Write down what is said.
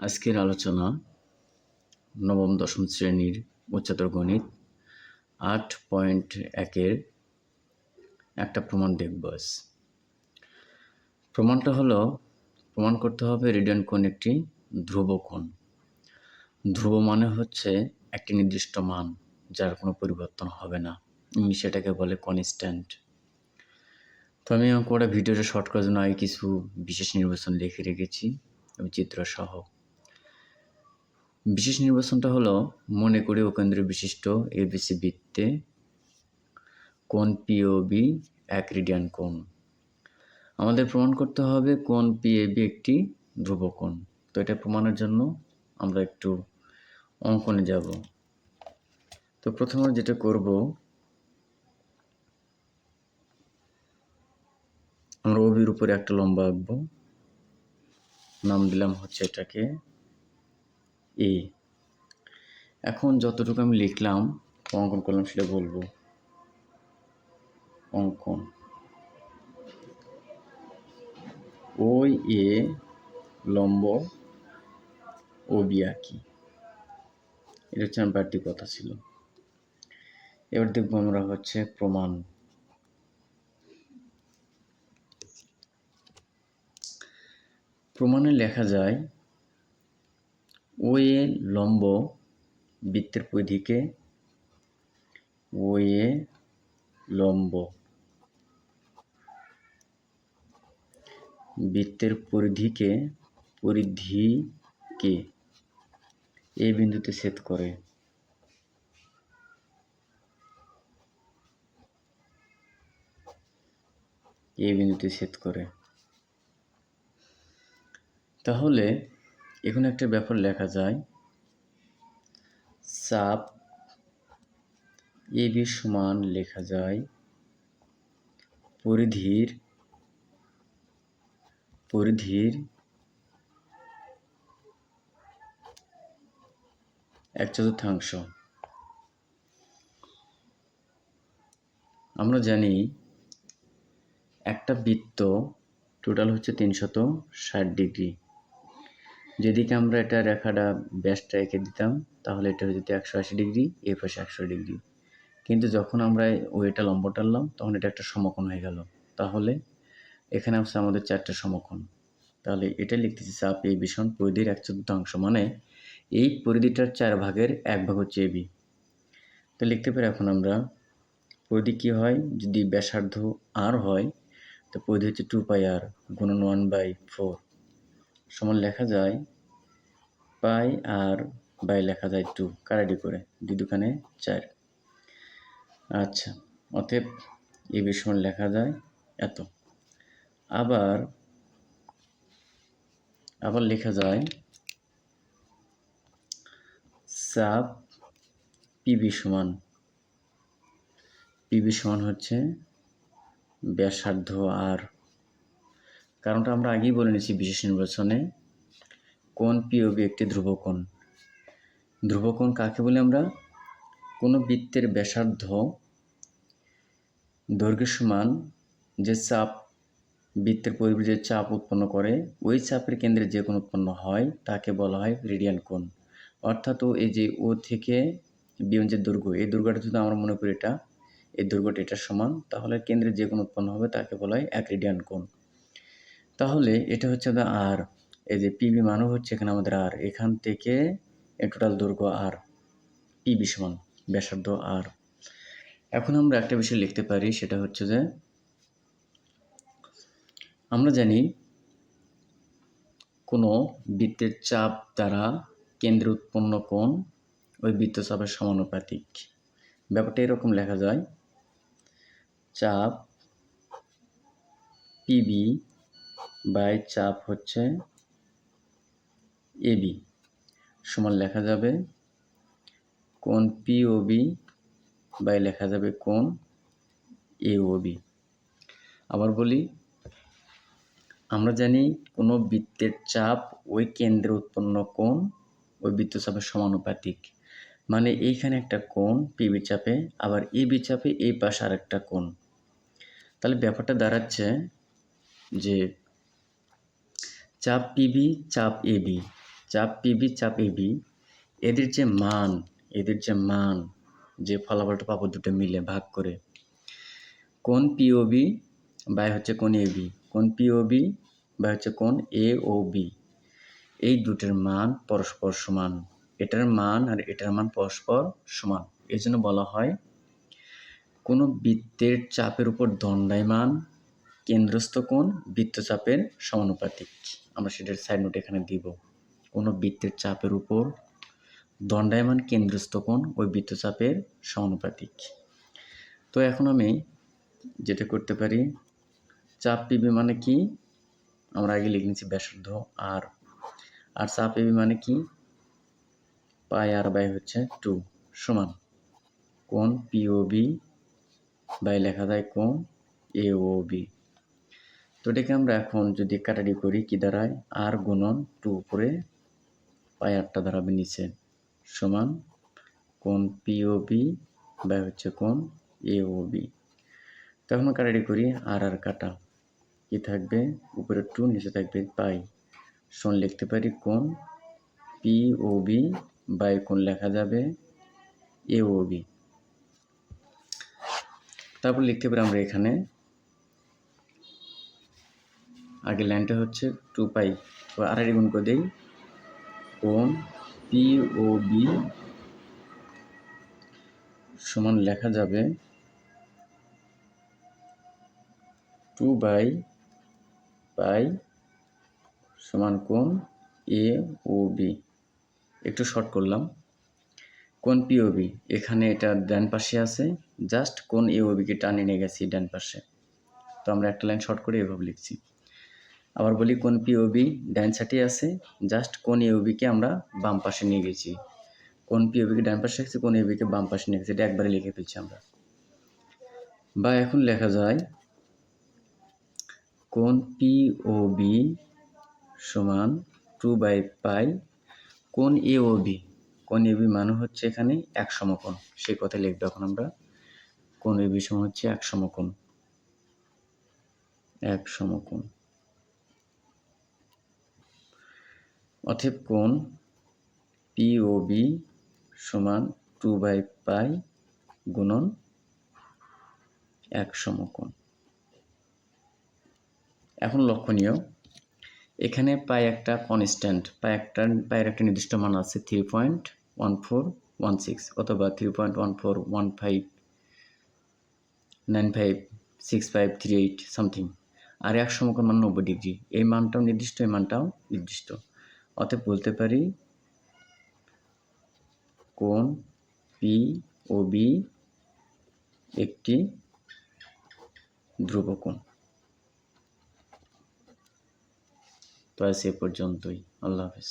আজকের আলোচনা নবম, দশম শ্রেণির উচ্চতর গণিত, আট পয়েন্ট একের একটা প্রমাণ দেখব প্রমাণটা হলো, প্রমাণ করতে হবে রেডিয়ান কোণ একটি ধ্রুব কোণ। ধ্রুব মানে হচ্ছে একটি নির্দিষ্ট মান যার কোনো পরিবর্তন হবে না। সেটাকে বলে কনস্ট্যান্ট তো আমি কটা ভিডিওটা শর্ট করার জন্য কিছু বিশেষ নির্বাচন লিখে রেখেছি, এবং চিত্র সহ। বিশেষ নির্বাচনটা হলো মনে করে কেন্দ্র বিশিষ্ট এবিসি বৃত্তে কোন পিওবি এক রেডিয়ান কোণ। আমাদের প্রমাণ করতে হবে কোন পিএবি একটি ধ্রুব কোণ তো এটা প্রমাণের জন্য আমরা একটু অঙ্কনে যাব। তো প্রথমে যেটা করব, আমরা ওবির উপরে একটা লম্বা আঁকবো। নাম দিলাম হচ্ছে এটাকে এ এখন যতটুকু আমি লিখলাম, অঙ্কন করলাম সেটা বলব। অঙ্কন। ওই এ লম্ব ও বি আঁকি এটা হচ্ছে আমার বাড়তি কথা ছিল। এবার দেখব আমরা হচ্ছে প্রমাণ। প্রমাণে লেখা যায় ও এ লম্ব বৃত্তের পরিধিকে ও এ লম্ব বৃত্তের পরিধিকে পরিধিকে এই বিন্দুতে ছেদ করে। এই বিন্দুতে ছেদ করে। তাহলে এখানে একটা ব্যাপার লেখা যায়। চাপ এ বি সমান লেখা যায় পরিধির পরিধির এক চতুর্থাংশ। আমরা জানি একটা বৃত্ত টোটাল হচ্ছে তিনশত ষাট ডিগ্রি। যেদিকে আমরা এটা রেখাটা ব্যাসটা এঁকে দিতাম, তাহলে এটা হয়ে যেত একশো আশি ডিগ্রি, এ পাশে একশো ডিগ্রি। কিন্তু যখন আমরা ওয়েটা লম্ব টানলাম, তখন এটা একটা সমকোণ হয়ে গেল। তাহলে এখানে আসছে আমাদের চারটে সমকোণ। তাহলে এটা লিখতেছি চাপ এই ভীষণ পরিধির এক চতুর্থাংশ মানে এই পরিধিটার চার ভাগের এক ভাগ হচ্ছে এবি তো লিখতে পারি এখন আমরা, পরিধি কী হয়? যদি ব্যাসার্ধ আর হয়, তো পরিধি হচ্ছে টু পাই আর গুণন ওয়ান বাই ফোর সমান লেখা যায় পাই আর বাই লেখা যায় টু, কারাডি করে, দুই দোকানে চার। আচ্ছা অতএব এই সমান লেখা যায় এত। আবার আবার লেখা যায় চাপ পিবি সমান পিবি সমান হচ্ছে ব্যাসার্ধ আর কারণটা আমরা আগেই বলে নিয়েছি বিশেষ নির্বাচনে কোন পিওবি একটি ধ্রুবকোণ ধ্রুবকোণ কাকে বলি আমরা? কোনো বৃত্তের ব্যাসার্ধ দৈর্ঘ্য সমান যে চাপ বৃত্তের পরিবেশ চাপ উৎপন্ন করে, ওই চাপের কেন্দ্রে যে কোন উৎপন্ন হয়, তাকে বলা হয় রেডিয়ান কোণ। অর্থাৎ ও এই যে ও থেকে বিয়ন যে দৈর্ঘ্য, এই দৈর্ঘ্যটা যদি আমরা মনে করি এটা, এই দৈর্ঘ্যটা এটার সমান, তাহলে কেন্দ্রে যে কোনো উৎপন্ন হবে, তাকে বলা হয় এক রেডিয়ান কোণ। তাহলে এটা হচ্ছে আমাদের আর। এই যে পিবি মানও হচ্ছে এখানে আমাদের আর। এখান থেকে টোটাল দৈর্ঘ্য আর পিবি সমান ব্যাসার্ধ আর। এখন আমরা একটা বিষয় লিখতে পারি, সেটা হচ্ছে যে আমরা জানি কোনো বৃত্তের চাপ দ্বারা কেন্দ্রে উৎপন্ন কোণ ওই বৃত্তচাপের সমানুপাতিক। ব্যাপারটা এরকম লেখা যায়, চাপ পিবি বাই চাপ হচ্ছে এবি সমান লেখা যাবে কোন পিওবি বাই লেখা যাবে কোন এওবি আবার বলি, আমরা জানি কোনো বৃত্তের চাপ ওই কেন্দ্রে উৎপন্ন কোণ, ওই বৃত্তচাপের সমানুপাতিক। মানে এইখানে একটা কোণ পিবি চাপে, আবার এবি চাপে এই পাশে আর একটা কোণ। তাহলে ব্যাপারটা দাঁড়াচ্ছে যে চাপ পিবি চাপ এবি চাপ পিবি চাপ এবি এদের যে মান, এদের যে মান, যে ফলাফলটা পাবো দুটো মিলে ভাগ করে। কোন পিওবি বাই হচ্ছে কোন এবি কোন পিওবি বা হচ্ছে কোন এ ও বি এই দুটোর মান পরস্পর সমান। এটার মান আর এটার মান পরস্পর সমান। এই জন্য বলা হয়, কোনো বৃত্তের চাপের উপর দণ্ডায়মান কেন্দ্রস্থ কোণ, বৃত্তচাপের সমানুপাতিক। আমরা সেটার সাইড নোট এখানে দিব। কোনো বৃত্তের চাপের উপর দণ্ডায়মান কেন্দ্রস্থ কোণ ওই বৃত্তচাপের সমানুপাতিক। তো এখন আমি যেটা করতে পারি, চাপ পিবি মানে কি? আমরা আগে লিখে নিচ্ছি ব্যাসার্ধ আর আর চাপ এবি মানে কি? পাই আর বাই হচ্ছে টু সমান কোন পিওবি বাই লেখা যায় কোন এ ও বি তো এটাকে আমরা এখন যদি কাটারি করি, কি দাঁড়ায় আর গুণন টু উপরে পাই আটটা দাঁড়াবে নিচে সমান কোন পিওবি বাই হচ্ছে কোন এ ও বি তখন কাটারি করি আর আর কাটা। কি থাকবে? উপরে টু নিচে থাকবে পাই। শোন লিখতে পারি কোন পি ও বি বাই কোন লেখা যাবে এ ও বি তারপর লিখতে পারি আমরা এখানে আগে লাইনটা হচ্ছে টু পাই তো আড়াই গুণ করে দেই। কোন পি ও বি সমান লেখা যাবে টু বাই পাই সমান কোন এ ও বি। একটু শর্ট করলাম। কোন পিওবি এখানে এটা ডান পাশে আছে, জাস্ট কোন এ ওবিকে টানে নিয়ে গেছি ডান পাশে। তো আমরা একটা লাইন শর্ট করে এভাবে লিখছি। আবার বলি, কোন পিওবি ডান সাইডে আছে? জাস্ট কোন এওবিকে আমরা বাম পাশে নিয়ে গেছি। কোন পিওবিকে ডান পাশে রাখছি, কোন এওবিকে বাম পাশে নিয়ে গেছি, এটা একবারে লিখে ফেলছি আমরা। বা এখন লেখা যায়, কোন পিওবি সমান টু বাই পাই, কোন এওবি কোন এবি মানে হচ্ছে এখানে এক সমকোণ, সেই কথা লিখব এখন আমরা। কোন এবি সমান হচ্ছে এক সমকোণ এক সমকোণ। অতএব কোণ পিওবি সমান টু বাই পাই গুণন এক সমকোণ। এখন লক্ষণীয়, এখানে পাই একটা কনস্ট্যান্ট পাই একটা পায়ের একটা নির্দিষ্ট মান আছে three point one four one six অথবা three point one four one five nine five six five three eight something আর এক সমকোণ মান নব্বই ডিগ্রি এই মানটাও নির্দিষ্ট, এই মানটাও নির্দিষ্ট। অতএব বলতে পারি কোন পি ও বি একটি ধ্রুবকোণ। তো এ পর্যন্তই। আল্লাহ হাফিজ।